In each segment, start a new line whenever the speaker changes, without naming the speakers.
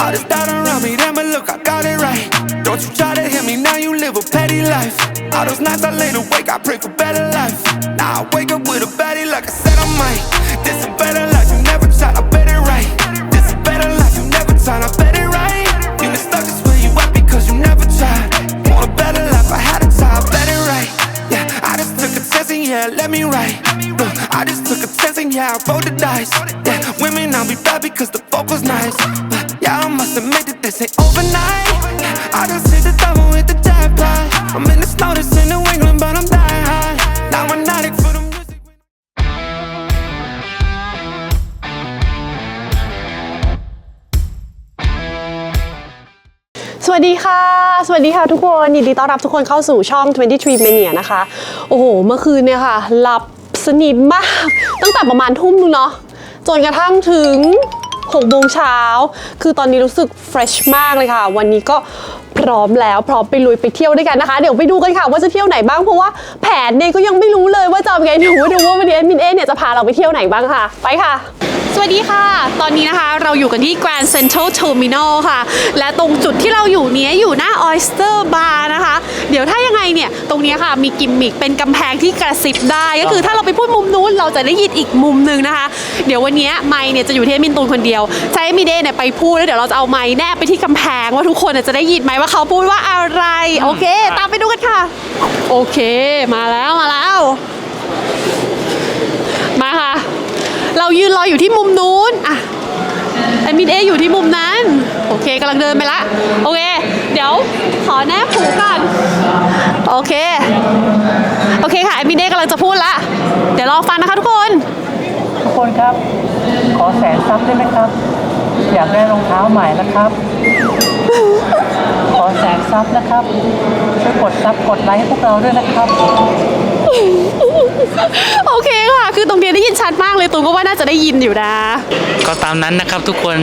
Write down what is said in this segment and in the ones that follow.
All this doubt around me, damn it, look, I got it right. Don't you try to hit me, now you live a petty life. All those nights I lay awake, I pray for better life. Now I wake up with a baddie, like I said I might. I roll the dice. Yeah, women, I'll be bad because the fuck was nice. But yeah, I must admit that this ain't overnight. Yeah, I just hit the double with the jackpot. I'm in the snow, this in New England, but I'm dying high. Now I'm not it for the music.
สวัสดีค่ะ สวัสดีค่ะทุกคน ยินดีต้อนรับทุกคนเข้าสู่ช่อง 23 Mania นะคะ โอ้โห เมื่อคืนเนี่ยค่ะ หลับ สนิทมาก ตั้งแต่ประมาณทุ่มนึงเนาะจนกระทั่งถึง6โมงเช้า คือตอนนี้รู้สึกเฟรชมากเลยค่ะ วันนี้ก็พร้อมแล้วพร้อมไปลุยไปเที่ยวด้วยกันนะคะ เดี๋ยวไปดูกันค่ะว่าจะเที่ยวไหนบ้างเพราะว่าแผนเนี่ยก็ยังไม่รู้เลยว่าจะเอาไงเดี๋ยวมาดูว่าวันนี้มินเอเนี่ยจะพาเราไปเที่ยวไหนบ้างค่ะ ไปค่ะ วัสดีค่ะ ตอนนี้นะคะเราอยู่กันที่ Grand Central Terminal ค่ะ และตรงจุดที่เราอยู่เนี้ยอยู่หน้า Oyster Bar นะคะ เดี๋ยวถ้ายังไงเนี่ย ตรงเนี้ยค่ะมีกิมมิคเป็นกำแพงที่กระซิบได้ ก็คือถ้าเราไปพูดมุมนู้นเราจะได้ยินอีกมุมหนึ่งนะคะ เดี๋ยววันเนี้ยไมค์เนี่ยจะอยู่ที่มินตูนคนเดียว ใช้มิเดเนี่ยไปพูดแล้วเดี๋ยวเราจะเอาไมค์แนบไปที่กำแพงว่าทุกคนเนี่ยจะได้ยินไหมว่าเขาพูดว่าอะไร โอเค ตามไปดูกันค่ะ โอเค มาแล้วมาแล้ว มาค่ะเรา ยืนรออยู่ที่มุมนู้นอะแอดมินเออยู่ที่มุมนั้น โอเคกำลังเดินไปละ โอเค เดี๋ยวขอแนบหูก่อน โอเค โอเคค่ะแอดมินเอกำลังจะพูดละ เดี๋ยวรอฟังนะคะทุกคน
ทุกคนครับ ขอแสนซับได้ไหมครับ อยากได้รองเท้าใหม่นะครับ อแสนซับนะครับช่วยกดซับกดไลค์ให้พวกเราด้วยนะครับ
โอเคค่ะ คือตรงนี้ได้ยินชัดมากเลยตูนก็ว่าน่าจะได้ยินอยู่นะ
ก็ตามนั้นนะครับทุกคน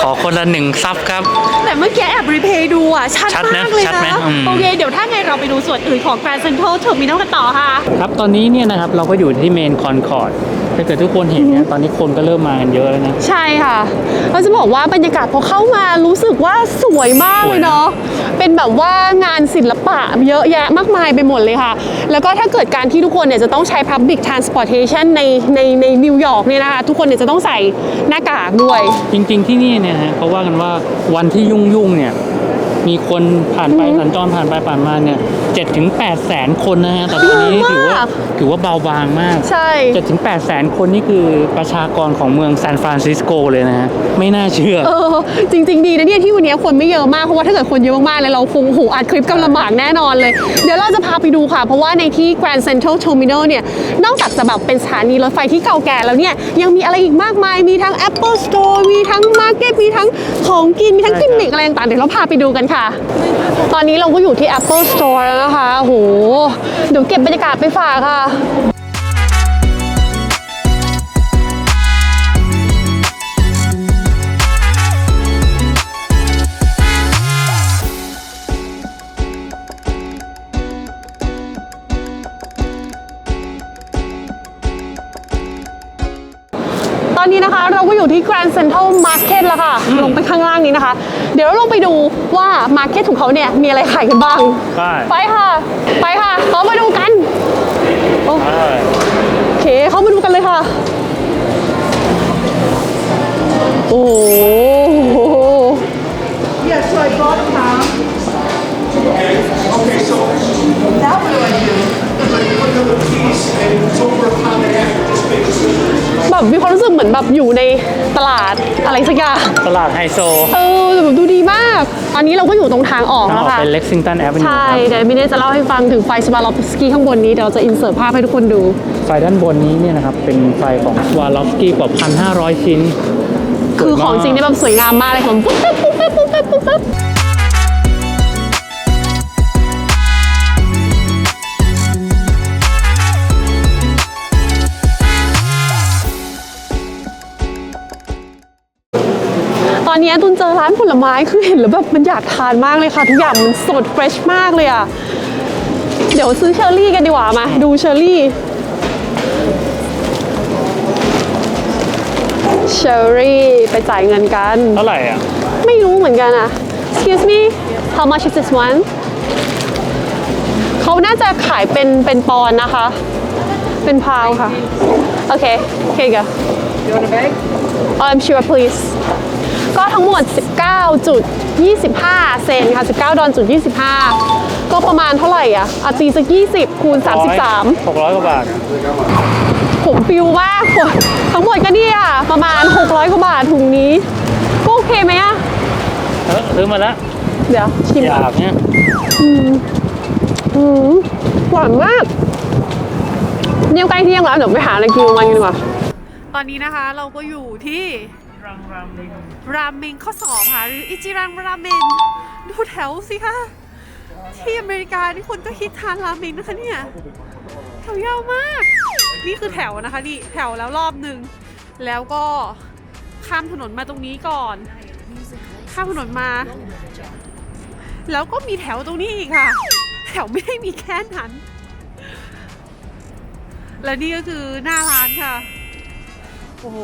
ขอคนละหนึ่งซับครับ
แต่เมื่อกี้แอบรีเพย์ดูอะชัด
ชัดนะ
มากเลย
ชัดไหม
นะ
อืม
โอเคเดี๋ยวถ้าไง เราไปดูส่วนอื่นของ Grand Central Terminal กันต่อค่ะ
ครับตอนนี้เนี่ยนะครับเราก็อยู่ที่เมนคอนคอร์ดถ้าเกิดทุกคนเห็นเนี่ยตอนนี้คนก็เริ่มมากันเยอะแล้วนะ
ใช่ค่ะเราจะบอกว่าบรรยากาศพอเข้ามารู้สึกว่าสวยมากเลยเนาะ เป็นแบบว่างานศิลปะเยอะแยะมากมายไปหมดเลยค่ะ แล้วก็ถ้าเกิดการที่ทุกคนเนี่ยจะต้องใช้ Public Transportation ในในในนิวยอร์กเนี่ยนะคะทุกคนเนี่ยจะต้องใส่หน้ากากด้วย
จริงๆที่นี่เนี่ยนะเขาว่ากันว่าวันที่ยุ่งๆเนี่ย มีคนผ่านไปสัญจรผ่านไปผ่านมาเนี่ยเจ็ดถึงแปดแสนคนนะฮะแต่ตอนนี้
เยอะมาก
ถือว่าถือว่าเบาบางมาก
ใช่
เจ็ดถึงแปดแสนคนนี่คือประชากรของเมืองซานฟรานซิสโกเลยนะฮะ ไม่น่าเชื่อ
เออ จริง ๆ ดีนะเนี่ยที่วันนี้คนไม่เยอะมาก เพราะว่าถ้าเกิดคนเยอะมากๆเลยเราคงหูอัดคลิปกันลำบากแน่นอนเลย เดี๋ยวเราจะพาไปดูค่ะ เพราะว่าในที่ Grand Central Terminal เนี่ย นอกจากจะแบบเป็นสถานีรถไฟที่เก่าแก่แล้วเนี่ย ยังมีอะไรอีกมากมาย มีทั้ง Apple Store มีทั้ง Market มีทั้งของกิน มีทั้งกิมมิคอะไรต่างๆ เดี๋ยวเราพาไปดูกันค่ะ ตอนนี้เราก็อยู่ที่ Apple Store แล้วนะคะโหเดี๋ยวเก็บบรรยากาศไปฝากค่ะ อนนี้นะคะ เราก็อยู่ที่ Grand Central Market แล้วค่ะ ลงไปข้างล่างนี้นะคะ เดี๋ยวเราลงไปดูว่า Market ของเขาเนี่ย มีอะไรขายกันบ้าง
ใช่
ไปค่ะ ไปค่ะเขามาดูกันโอโอเคเข้ามาดูกันเลยค่ะ โอ้โห
Yes, so I brought them out.
Okay, so now what do I do?
แบบมีความรู้สึกเหมือนแบบอยู่ในตลาดอะไรสักอย่าง
ตลาดไฮโซ
เออแต่แบบดูดีมาก ตอนนี้เราก็อยู่ตรงทางออก
ทาง
แล้
อ
ว
อก
ค่ะ
เป็นเล็กซิงตันแอเวนิว
ใช่
ครับ
เดี๋ยวมิเน่จะเล่าให้ฟังถึงไฟสวาลอฟสกี้ข้างบนนี้ เดี๋ยวเราจะอินเสิร์ตภาพให้ทุกคนดู
ไฟด้านบนนี้เนี่ยนะครับ เป็นไฟของสวาลอฟสกี้กว่า 1,500 ชิ้น
คือของจริงนี่แบบสวยงามมากเลยของปุ๊บปั๊บปุ๊บปั๊บปุ๊บปั๊บ อนนี้ตุนเจอร้านผลไม้คือเห็นแล้วแบบมันอยากทานมากเลยค่ะ ทุกอย่างมันสดเฟรชมากเลยอะเดี๋ยวซื้อเชอร์รี่กันดีกว่ามา ดูเชอร์รี่เชอร์รี่ไปจ่ายเงินกัน
เท่าไหร่อะ
ไม่รู้เหมือนกันอะ excuse me how much is this one เขาน่าจะขายเป็นเป็นปอนด์นะคะ เป็นพาวค่ะ โอเคโอเคกัน
You want a bag?
I'm sure please ก็ทั้งหมด 19.25 เซนค่ะ 19 ดอลจุด25 ก็ประมาณเท่าไหร่อะอาตีสัก 20 คูณ 33
หกร้อยกว่าบาทอะ
ผมฟิวมากทั้งหมดก็เนี่ยประมาณ 600 กว่าบาทถุงนี้ ก็โอเคไหมอะ
เออซื้อมาแล้ว
เดี๋ยวชิม
อ
ก่อน
ยากเนี่ย
อืมหวานมากเนี่ยใกล้เที่ยงแล้วเดี๋ยวไปหาอะไรกินวันกันดีกว่า ตอนนี้นะคะเราก็อยู่ที่
รังรังลิง
ราเมงข้อสอบค่ะ หรืออิจิรังราเมงดูแถวสิคะที่อเมริกานี่คนก็ฮิตทานราเมงนะคะเนี่ยแถวยาวมาก นี่คือแถวนะคะนี่แถวแล้วรอบหนึ่งแล้วก็ข้ามถนนมาตรงนี้ก่อน ข้ามถนนมา แล้วก็มีแถวตรงนี้อีกค่ะ แถวไม่ได้มีแค่นั้น และนี่ก็คือหน้าร้านค่ะ โอ้โห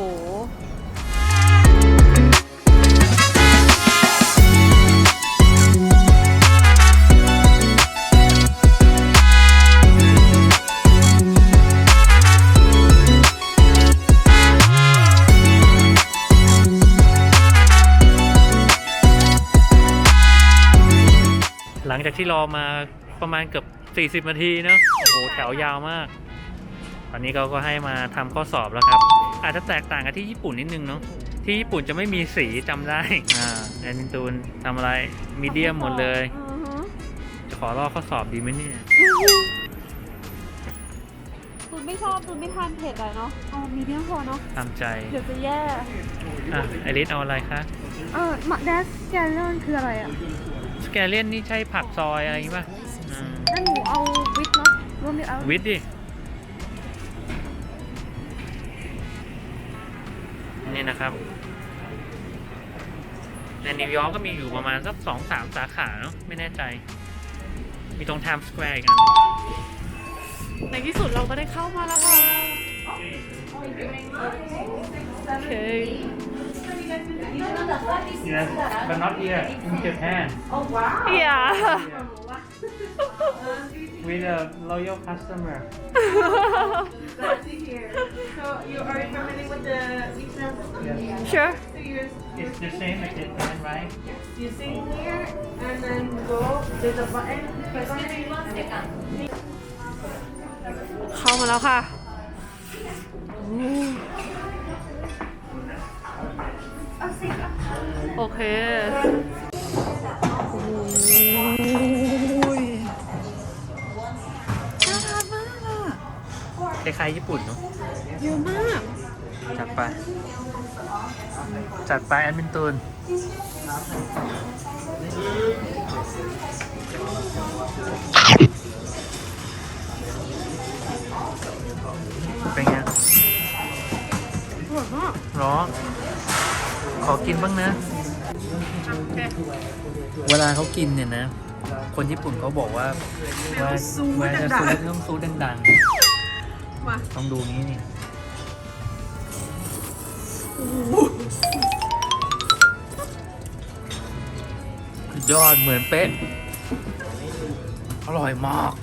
จากที่รอมาประมาณเกือบ 40 นาทีเนอะโอ้โหแถวยาวมาก ตอนนี้เขาก็ให้มาทำข้อสอบแล้วครับ อาจจะแตกต่างกับที่ญี่ปุ่นนิดนึงเนาะที่ญี่ปุ่นจะไม่มีสีจำได้ อ่าแอนนินตูนทำอะไรมีเดียมหมดเลย จะขอรอข้อสอบดีไหมเนี่ย
คุณไม่ชอบคุณไม่ทานเผ็ดอะเนาะอ๋อมีเดียมพอเนาะ
ตามใจ
เดี๋ยวจะแย่
อะไอริสเอาอะไรคะ
เออมักแดสแกลเลอนคืออะไรอะ
สแกเลียนนี่ใช่ผักซอยอะไรอย่างงี้ป่ะอืม
นั่นหนูเอาวิทเนาะรวมเดียวเอา
วิทย์ดินี่นะครับ ในนิวยอร์กก็มีอยู่ประมาณสักสองสามสาขาเนาะไม่แน่ใจ มีตรงไทม์สแควร์อีกอัน
ในที่สุดเราก็ได้เข้ามาแล้วค่ะ โอเค
Yes, but not here in Japan
อย่า
with a loyal customer
Glad to hear. So you are you familiar with the Vietnam system?
sure
So you
It's the same as Japan right
you sing here and then go. There's a button. Click on it.
เข้ามาแล้วค่ะ โอเค
คล้ายๆญี่ปุ่นเนาะ
เยอะมาก
จัดไป จัดไปแอดมินตูนเป็นไงร้อนขอกินบ้างนะ เวลาเขากินเนี่ยนะ คนญี่ปุ่นเขาบอกว่าว่าเวลาจะซูดต้องซูดดังๆต้องดูนี้นี่สุดยอดเหมือนเป๊ะ
อร่อยมาก